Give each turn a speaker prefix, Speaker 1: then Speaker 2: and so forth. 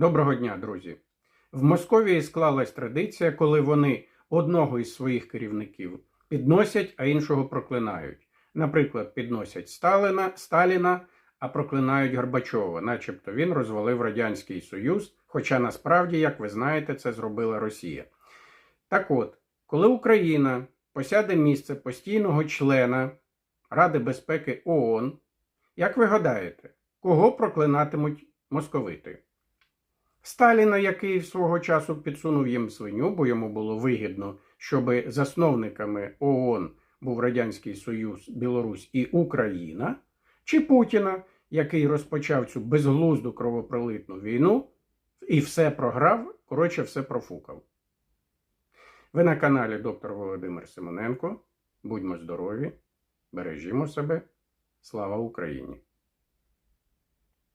Speaker 1: Доброго дня, друзі! В Московії склалась традиція, коли вони одного із своїх керівників підносять, а іншого проклинають. Наприклад, підносять Сталина, Сталіна, а проклинають Горбачова, начебто він розвалив Радянський Союз, хоча насправді, як ви знаєте, це зробила Росія. Так от, коли Україна посяде місце постійного члена Ради безпеки ООН, як ви гадаєте, кого проклинатимуть московити? Сталіна, який свого часу підсунув їм свиню, бо йому було вигідно, щоб засновниками ООН був Радянський Союз, Білорусь і Україна, чи Путіна, який розпочав цю безглузду кровопролитну війну і все програв, коротше, все профукав. Ви на каналі доктор Володимир Симоненко. Будьмо здорові, бережімо себе. Слава Україні!